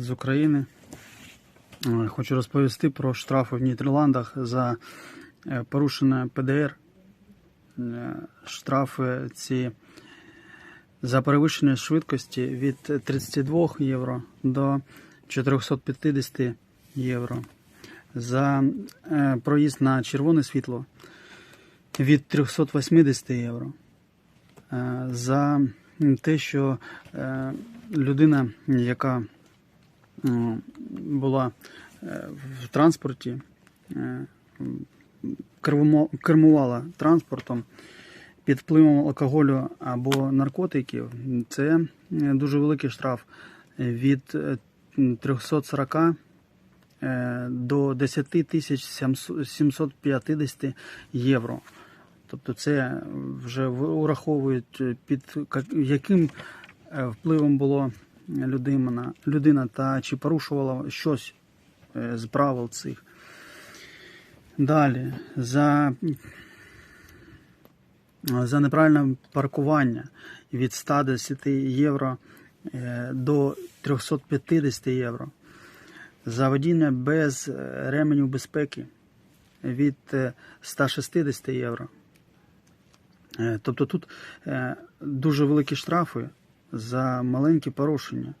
з України. Е, Хочу розповісти про штрафи в Нідерландах за е, порушене ПДР. Е, Штрафи ці за перевищення швидкості від 32 євро до 450 євро. За проїзд на червоне світло від 380 євро. За те, що людина, яка була е, в транспорті, е, кермувала транспортом під впливом алкоголю або наркотиків, це е, дуже великий штраф від е, 340 е, до 10 тисяч 750 євро. Тобто це вже ураховують е, під яким е, впливом було людина, людина та чи порушувала щось е, з правил цих. Далі, за, за неправильне паркування від 110 євро е, до 350 євро. За водіння без е, ременів безпеки від е, 160 євро. Тобто тут дуже великі штрафи за маленькі порушення.